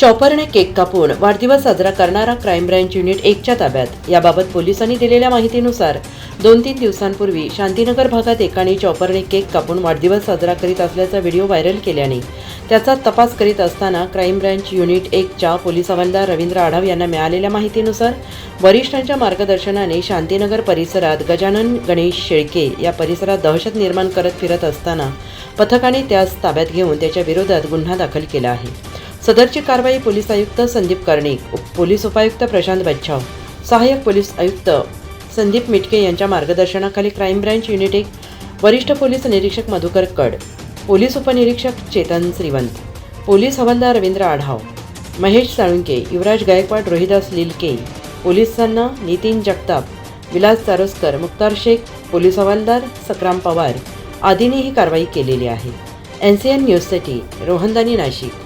चॉपरने cake कापून वाढदिवस साजरा करणारा क्राईम ब्रँच युनिट एकच्या ताब्यात. याबाबत पोलिसांनी दिलेल्या माहितीनुसार दोन तीन दिवसांपूर्वी शांतीनगर भागात एकाने चॉपरने केक कापून वाढदिवस साजरा करीत असल्याचा व्हिडिओ व्हायरल केल्याने त्याचा तपास करीत असताना क्राईम ब्रँच युनिट एकच्या पोलीस हवालदार रवींद्र आढाव यांना मिळालेल्या माहितीनुसार वरिष्ठांच्या मार्गदर्शनाने शांतीनगर परिसरात गजानन गणेश शेळके या परिसरात दहशत निर्माण करत फिरत असताना पथकाने त्यास ताब्यात घेऊन त्याच्या विरोधात गुन्हा दाखल केला आहे. सदरची कारवाई पोलीस आयुक्त संदीप कर्णिक पोलीस उपायुक्त प्रशांत बच्छाव सहाय्यक पोलीस आयुक्त संदीप मिटके यांच्या मार्गदर्शनाखाली क्राईम ब्रँच युनिट एक वरिष्ठ पोलीस निरीक्षक मधुकर कड पोलीस उपनिरीक्षक चेतन श्रीवंत पोलीस हवालदार रवींद्र आढाव महेश साळुंके युवराज गायकवाड रोहिदास लिलके पोलिसांना नितीन जगताप विलास चारोस्कर मुक्तार शेख पोलीस हवालदार सक्राम पवार आदींनी ही कारवाई केलेली आहे. एन सी एन न्यूजसाठी रोहनदानी नाशिक.